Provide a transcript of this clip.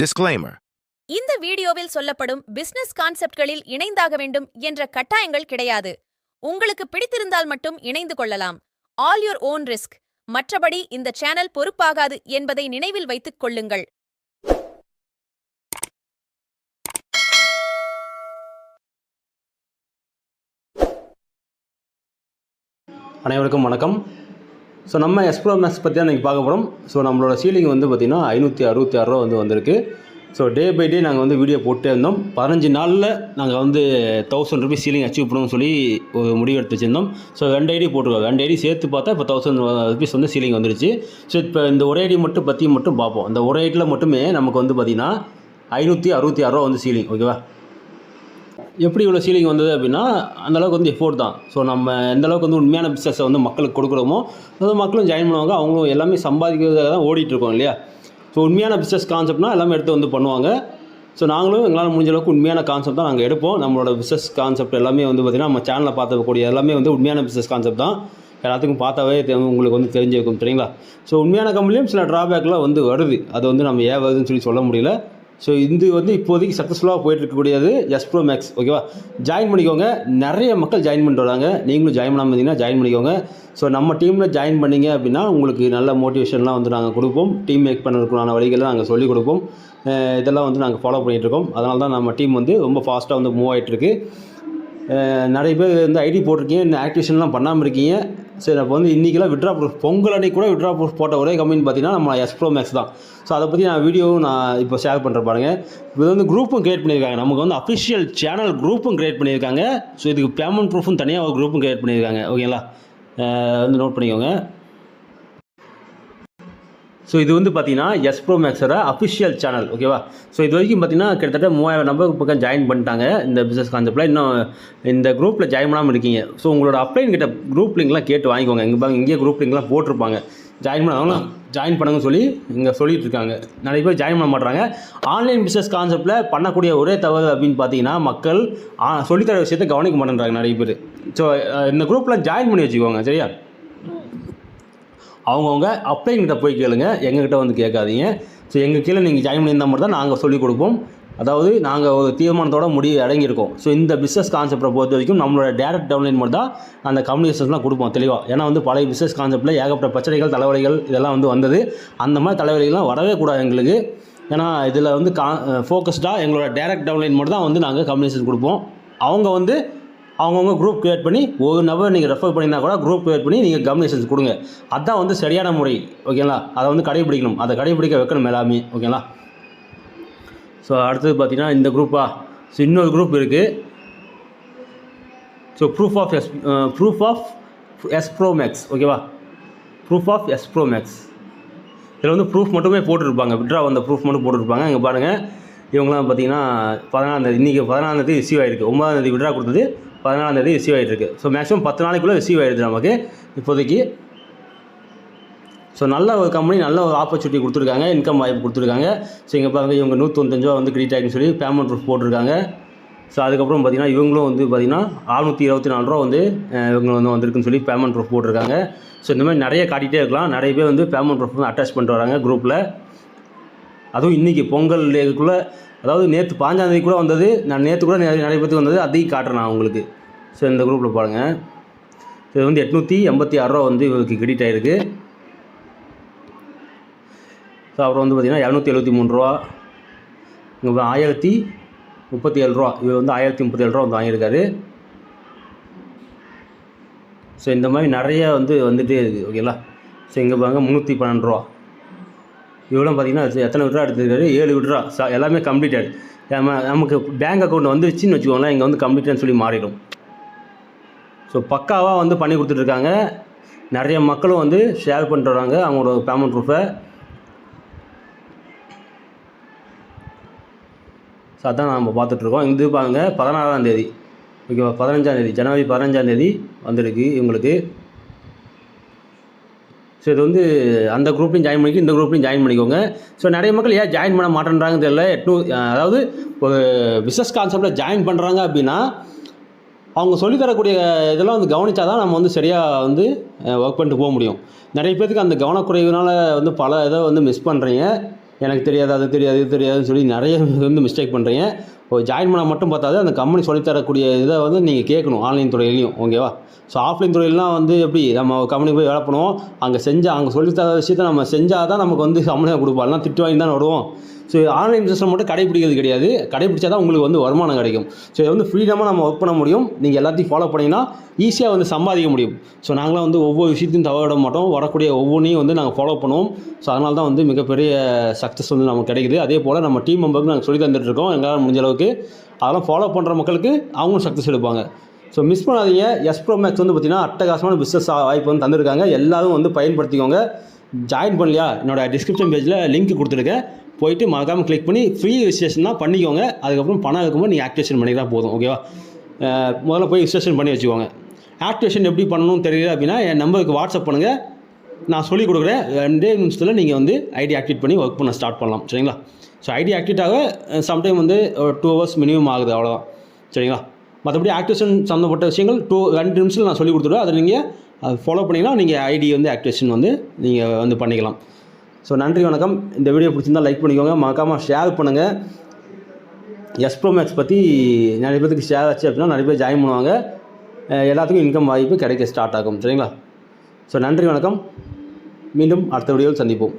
Disclaimer. இந்த வீடியோவில் சொல்லப்படும் பிசினஸ் கான்செப்ட்களில் இணைந்தாக வேண்டும் என்ற கட்டாயங்கள் கிடையாது. உங்களுக்கு பிடித்திருந்தால் மட்டும் இணைந்து கொள்ளலாம். ஆல் யுவர் ஓன் ரிஸ்க் மற்றபடி இந்த சேனல் பொறுப்பாகாது என்பதை நினைவில் வைத்துக் கொள்ளுங்கள். அனைவருக்கும் வணக்கம். ஸோ நம்ம எஸ்ப்ரோ மேக்ஸ் பற்றி தான் இன்றைக்கி பார்க்க போகிறோம் ஸோ நம்மளோட சீலிங் வந்து பார்த்திங்கன்னா ஐநூற்றி அறுபத்தி ஆறு ரூபா வந்து வந்திருக்கு. ஸோ டே பை டே நாங்கள் வந்து வீடியோ போட்டே இருந்தோம். பதினஞ்சு நாளில் நாங்கள் வந்து தௌசண்ட் ருபீஸ் சீலிங் அச்சீவ் பண்ணணும்னு சொல்லி ஒரு முடிவு எடுத்து வச்சுருந்தோம். ஸோ ரெண்டு ஐடி போட்டிருக்கோம் ரெண்டு ஐடி சேர்த்து பார்த்தா இப்போ தௌசண்ட் ருபீஸ் வந்து சீலிங் வந்துருச்சு. ஸோ இப்போ இந்த ஒரே ஐடி மட்டும் பற்றி மட்டும் பார்ப்போம். இந்த ஒரே ஐடியில் மட்டுமே நமக்கு வந்து பார்த்திங்கன்னா ஐநூற்றி அறுபத்தி ஆறுரூவா வந்து சீலிங் ஓகேவா எப்படி இவ்வளோ சீலிங் வந்தது அப்படின்னா அந்த அளவுக்கு வந்து எஃபோர்ட் தான். ஸோ நம்ம எந்தளவுக்கு வந்து உண்மையான பிஸ்னஸை வந்து மக்களுக்கு கொடுக்குறோமோ அது மக்களும் ஜாயின் பண்ணுவாங்க. அவங்களும் எல்லாமே சம்பாதிக்கிறதாக தான் ஓடிட்டுருக்கோம் இல்லையா? ஸோ உண்மையான பிஸ்னஸ் கான்செப்ட்னா எல்லாமே எடுத்து வந்து பண்ணுவாங்க. ஸோ நாங்களும் எங்களால் முடிஞ்ச அளவுக்கு உண்மையான கான்செப்ட் தான் நாங்கள் எடுப்போம். நம்மளோட பிஸ்னஸ் கான்செப்ட் எல்லாமே வந்து பார்த்திங்கன்னா நம்ம சேனலில் பார்த்தக்கூடிய எல்லாமே வந்து உண்மையான பிஸ்னஸ் கான்செப்ட் தான். எல்லாத்துக்கும் பார்த்தாவே உங்களுக்கு வந்து தெரிஞ்சிருக்கும் சரிங்களா? ஸோ உண்மையான கம்பெனியும் சில ட்ராபேக்லாம் வந்து வருது. அது வந்து நம்ம ஏன் வருதுன்னு சொல்லி சொல்ல முடியல. ஸோ இது வந்து இப்போதைக்கு சக்ஸஸ்ஃபுல்லாக போயிட்டு இருக்கக்கூடியது எஸ் ப்ரோ மேக்ஸ் ஓகேவா ஜாயின் பண்ணிக்கோங்க. நிறைய மக்கள் ஜாயின் பண்ணிட்டு வராங்க. நீங்களும் ஜாயின் பண்ணாமல் இருந்தீங்கன்னா ஜாயின் பண்ணிக்கோங்க. ஸோ நம்ம டீமில் ஜாயின் பண்ணீங்க அப்படின்னா உங்களுக்கு நல்ல மோட்டிவேஷன்லாம் வந்து நாங்கள் கொடுப்போம். டீம் மேக் பண்ணுறதுக்குள்ளான வழிகளை நாங்கள் சொல்லிக் கொடுப்போம். இதெல்லாம் வந்து நாங்கள் ஃபாலோ பண்ணிகிட்டு இருக்கோம். அதனால தான் நம்ம டீம் வந்து ரொம்ப ஃபாஸ்ட்டாக வந்து மூவ் ஆகிட்டுருக்கு நிறைய பேர் வந்து ஐடி போட்டிருக்கீங்க இன்னும் ஆக்டிவேஷன்லாம் பண்ணாமல் இருக்கீங்க. சரி அப்போ வந்து இன்றைக்கெல்லாம் விட்ரா ப்ரூஃப் பொங்கல் அன்னைக்கு கூட விட்ரா ப்ரூஃப் போட்ட ஒரே கம்பெனி பார்த்தீங்கன்னா நம்ம எஸ்ப்ரோ மேக்ஸ் தான். ஸோ அதை பற்றி நான் வீடியோவும் நான் இப்போ ஷேர் பண்ணுற பாருங்க. இது வந்து குரூப்பும் கிரியேட் பண்ணியிருக்காங்க. நமக்கு வந்து அஃபிஷியல் சேனல் குரூப்பும் கிரியேட் பண்ணியிருக்காங்க. ஸோ இதுக்கு பேமெண்ட் ப்ரூஃபும் தனியாக ஒரு குரூப்பும் கிரியேட் பண்ணியிருக்காங்க. ஓகேங்களா வந்து நோட் பண்ணிக்கோங்க. ஸோ இது வந்து பார்த்தீங்கன்னா எஸ் ப்ரோ மேக்ஸோட அஃபிஷியல் சேனல் ஓகேவா ஸோ இது வரைக்கும் பார்த்தீங்கன்னா கிட்டத்தட்ட மூவாயிரம் நம்பர் பக்கம் ஜாயின் பண்ணிட்டாங்க இந்த பிஸ்னஸ் கான்செப்டில் இன்னும் இந்த குரூப்பில் ஜாயின் பண்ணாமல் இருக்கீங்க. ஸோ உங்களோட அப்ளைன் கிட்ட குரூப் லிங்க்லாம் கேட்டு வாங்கிக்கோங்க. இங்கே பாருங்க இங்கேயே குரூப் லிங்க்லாம் போட்டிருப்பாங்க. ஜாயின் பண்ணாலும் ஜாயின் பண்ணுங்கன்னு சொல்லி இங்கே சொல்லிட்டு இருக்காங்க. நிறைய பேர் ஜாயின் பண்ண மாட்றாங்க. ஆன்லைன் பிஸ்னஸ் கான்செப்டில் பண்ணக்கூடிய ஒரே தவறு அப்படின்னு பார்த்தீங்கன்னா மக்கள் ஆ, சொல்லித்தர விஷயத்தை கவனிக்க மாட்டேன்றாங்க நிறைய பேர். ஸோ இந்த குரூப்பில் ஜாயின் பண்ணி வச்சுக்கோங்க சரியா? அவங்கவுங்க அப்ளைங்கிட்ட போய் கேளுங்க. எங்ககிட்ட வந்து கேட்காதீங்க. ஸோ எங்கள் கீழே நீங்கள் ஜாயின் பண்ணியிருந்தால் மட்டும் தான் நாங்கள் சொல்லிக் கொடுப்போம். அதாவது நாங்கள் ஒரு தீர்மானத்தோட முடிவு அடங்கியிருக்கோம் ஸோ இந்த பிஸ்னஸ் கான்செப்டை பொறுத்த வரைக்கும் நம்மளோட டேரக்ட் டவுன்லைன் மட்டும் தான் அந்த கம்யூனிகேஷன்ஸ்லாம் கொடுப்போம் தெளிவாக ஏன்னா வந்து பழைய பிஸ்னஸ் கான்செப்ட்டில் ஏகப்பட்ட பிரச்சனைகள் தலைவலிகள் இதெல்லாம் வந்து வந்தது. அந்த மாதிரி தலைவலிகள்லாம் வரவே கூடாது எங்களுக்கு. ஏன்னா இதில் வந்து கா ஃபோக்கஸ்டாக எங்களோட டேரக்ட் டவுன்லைன் மட்டும் தான் வந்து நாங்கள் கம்யூனிகேஷன் கொடுப்போம். அவங்க வந்து அவங்கவுங்க குரூப் க்ரியேட் பண்ணி ஒரு நபர் நீங்கள் ரெஃபர் பண்ணினா கூட குரூப் க்ரியேட் பண்ணி நீங்கள் கம்யூனிகேஷன்ஸ் கொடுங்க. அதுதான் வந்து சரியான முறை ஓகேங்களா? அதை வந்து கடைபிடிக்கணும். அதை கடைபிடிக்க வைக்கணும் எல்லாமே ஓகேங்களா? ஸோ அடுத்தது பார்த்தீங்கன்னா இந்த குரூப்பா ஸோ இன்னொரு குரூப் இருக்குது so proof of S proof of S pro max ஓகேவா? Proof of S pro max இதில் வந்து ப்ரூஃப் மட்டுமே போட்டிருப்பாங்க. விட்ரா வந்த ப்ரூஃப் மட்டும் போட்டிருப்பாங்க. இங்கே பாருங்கள் இவங்களாம் பார்த்தீங்கன்னா பதினாலாந்தேதி இன்றைக்கி பதினாலாந்தேதி ரிசீவ் ஆகிருக்கு ஒன்பதாந்தேதி விட்ரா கொடுத்தது. பதினாலாந்தேதி ரிசீவ் ஆகிட்டு இருக்கு ஸோ மேக்ஸிமம் பத்து நாளைக்குள்ளே ரிசீவ் ஆகிடுது நமக்கு இப்போதைக்கு. ஸோ நல்ல ஒரு கம்பெனி நல்ல ஒரு ஆப்பர்ச்சுனிட்டி கொடுத்துருக்காங்க. இன்கம் வாய்ப்பு கொடுத்துருக்காங்க. ஸோ இங்கே பாருங்கள் இவங்க நூற்றொந்தஞ்சு ரூபா வந்து கிரெடிட் ஆகின்னு சொல்லி பேமெண்ட் ப்ரூஃப் போட்டிருக்காங்க. ஸோ அதுக்கப்புறம் பார்த்திங்கன்னா இவங்களும் வந்து பார்த்திங்கன்னா அறுநூற்றி இருபத்தி நாலு ரூபா வந்து இவங்க வந்து வந்திருக்குன்னு சொல்லி பேமெண்ட் ப்ரூஃப் போட்டிருக்காங்க. ஸோ இந்த மாதிரி நிறைய காட்டிகிட்டே இருக்கலாம். நிறைய பேர் வந்து பேமெண்ட் ப்ரூஃப் வந்து அட்டாச் பண்ணிட்டு வராங்க குரூப்பில் அதுவும் இன்றைக்கி பொங்கல் டேக்குள்ளே அதாவது நேற்று பாஞ்சாந்தேதி கூட வந்தது நான் நேற்று கூட நிறைய நிறைய வந்தது அதையும் காட்டுறேன் நான் உங்களுக்கு. ஸோ இந்த குரூப்பில் பாருங்கள் இது வந்து எட்நூற்றி எண்பத்தி ஆறுரூவா வந்து இவருக்கு கிரெடிட் ஆகிருக்கு ஸோ அப்புறம் வந்து பார்த்திங்கன்னா இரநூத்தி எழுபத்தி மூணு ரூபா. இங்கே ஆயிரத்தி முப்பத்தி ஏழு ரூபா. இவர் வந்து ஆயிரத்தி முப்பத்தி ஏழு ரூபா வந்து வாங்கியிருக்காரு. ஸோ இந்த மாதிரி நிறைய வந்து வந்துகிட்டே இருக்குது ஓகேங்களா ஸோ இங்கே பாருங்கள் முந்நூற்றி பன்னெண்டு ரூபா. இவ்வளோ பார்த்தீங்கன்னா எத்தனை விட்ரா எடுத்துருக்காரு? ஏழு விட்ரா. ச எல்லாமே கம்ப்ளீட்டட் நம்ம நமக்கு பேங்க் அக்கௌண்ட் வந்துருச்சுன்னு வச்சுக்கோங்களேன் இங்கே வந்து கம்ப்ளீட்னு சொல்லி மாறிடும். ஸோ பக்காவாக வந்து பண்ணி கொடுத்துட்ருக்காங்க. நிறைய மக்களும் வந்து ஷேர் பண்ணிட்டு வராங்க அவங்களோட பேமெண்ட் ப்ரூஃபை ஸோ அதான் நம்ம பார்த்துட்ருக்கோம். இது பாருங்கள் பதினாறாம் தேதி. ஓகேவா? பதினஞ்சாந்தேதி ஜனவரி பதினஞ்சாந்தேதி வந்திருக்கு இவங்களுக்கு. ஸோ இது வந்து அந்த குரூப்லையும் ஜாயின் பண்ணிக்கோ இந்த குரூப்லையும் ஜாயின் பண்ணிக்கோங்க. ஸோ நிறைய மக்கள் ஏன் ஜாயின் பண்ண மாட்டேன்றாங்கன்னு தெரியல. எட்நூ அதாவது ஒரு பிஸ்னஸ் கான்செப்டில் ஜாயின் பண்ணுறாங்க அப்படின்னா அவங்க சொல்லித் தரக்கூடிய இதெல்லாம் வந்து கவனிச்சா தான் நம்ம வந்து சரியாக வந்து ஒர்க் பண்ணிட்டு போக முடியும். நிறைய பேருக்கு அந்த கவனக்குறைவுனால வந்து பல இதை வந்து மிஸ் பண்ணுறீங்க எனக்கு தெரியாது அது தெரியாது இது தெரியாதுன்னு சொல்லி நிறைய வந்து மிஸ்டேக் பண்ணுறீங்க இப்போ ஜாயின் பண்ணால் மட்டும் பார்த்தாது அந்த கம்பெனி சொல்லித்தரக்கூடிய இதை வந்து நீங்கள் கேட்கணும் ஆன்லைன் துறையிலையும் ஓகேவா ஸோ ஆஃப்லைன் துறையிலாம் வந்து எப்படி நம்ம கம்பெனி போய் வேலை பண்ணுவோம் அங்கே செஞ்சால் அங்கே சொல்லித்தர விஷயத்தை நம்ம செஞ்சால் தான் நமக்கு வந்து சம்பளம் கொடுப்போம் எல்லாம் திட்டு வாங்கி தான் வருவோம். ஸோ ஆன்லைன் சிஸ்டம் மட்டும் கடைபிடிக்கிறது கிடையாது. கடைபிடிச்சா தான் உங்களுக்கு வந்து வருமானம் கிடைக்கும். ஸோ இதை வந்து ஃப்ரீடமாக நம்ம ஒர்க் பண்ண முடியும். நீங்கள் எல்லாத்தையும் ஃபாலோ பண்ணிங்கன்னா ஈஸியாக வந்து சம்பாதிக்க முடியும். ஸோ நாங்களாம் வந்து ஒவ்வொரு விஷயத்தையும் தவற விட மாட்டோம். வரக்கூடிய ஒவ்வொன்றையும் வந்து நாங்கள் ஃபாலோ பண்ணுவோம். ஸோ அதனால தான் வந்து மிகப்பெரிய சக்ஸஸ் வந்து நமக்கு கிடைக்குது. அதே போல் நம்ம டீம் மெம்பருக்கு நாங்கள் சொல்லி தந்துட்டுருக்கோம் எங்களால் முடிஞ்ச அளவுக்கு. அதெல்லாம் ஃபாலோ பண்ணுற மக்களுக்கு அவங்களும் சக்ஸஸ் எடுப்பாங்க. ஸோ மிஸ் பண்ணாதீங்க. எஸ் ப்ரோ மேக்ஸ் வந்து பார்த்திங்கன்னா அட்டகாசமான பிஸ்னஸ் வாய்ப்பு வந்து தந்திருக்காங்க. எல்லாரும் வந்து பயன்படுத்திக்கோங்க. ஜாயின் பண்ணலையா? என்னோடய டிஸ்கிரிப்ஷன் பேஜில் லிங்க் கொடுத்துருக்கேன். போயிட்டு மறக்காமல் கிளிக் பண்ணி ஃப்ரீ ரிஜிஸ்ட்ரேஷன் தான் பண்ணிக்கோங்க. அதுக்கப்புறம் பணம் இருக்கும்போது நீங்கள் ஆக்டிவேஷன் பண்ணிக்கலாம் போதும் ஓகேவா முதல்ல போய் ரிஜிஸ்ட்ரேஷன் பண்ணி வச்சுக்கோங்க. ஆக்டிவேஷன் எப்படி பண்ணணும்னு தெரியல அப்படின்னா என் நம்பருக்கு வாட்ஸ்அப் பண்ணுங்கள் நான் சொல்லிக் கொடுக்குறேன். ரெண்டே நிமிஷத்தில் நீங்கள் வந்து ஐடி ஆக்டிவேட் பண்ணி ஒர்க் பண்ண ஸ்டார்ட் பண்ணலாம். சரிங்களா? ஸோ ஐடி ஆக்டிவேட் ஆக சம்டைம் வந்து ஒரு டூ ஹவர்ஸ் மினிமம் ஆகுது அவ்வளோதான் சரிங்களா? மற்றபடி ஆக்டிவேஷன் சம்மந்தப்பட்ட விஷயங்கள் டூ ரெண்டு நிமிஷத்தில் நான் சொல்லி கொடுத்துருவேன் அதை நீங்கள் அதை ஃபாலோ பண்ணிங்கன்னா நீங்கள் ஐடி வந்து ஆக்டிவேஷன் வந்து நீங்கள் வந்து பண்ணிக்கலாம். ஸோ நன்றி வணக்கம். இந்த வீடியோ பிடிச்சிருந்தா லைக் பண்ணிக்கோங்க. மறக்காமல் ஷேர் பண்ணுங்கள் எஸ்ப்ரோ மேக்ஸ் பற்றி நிறைய பேருக்கு ஷேர் ஆச்சு அப்படின்னா நிறைய பேர் ஜாயின் பண்ணுவாங்க. எல்லாத்துக்கும் இன்கம் வாய்ப்பு கிடைக்க ஸ்டார்ட் ஆகும். சரிங்களா? ஸோ நன்றி வணக்கம். மீண்டும் அடுத்த வீடியோவில் சந்திப்போம்.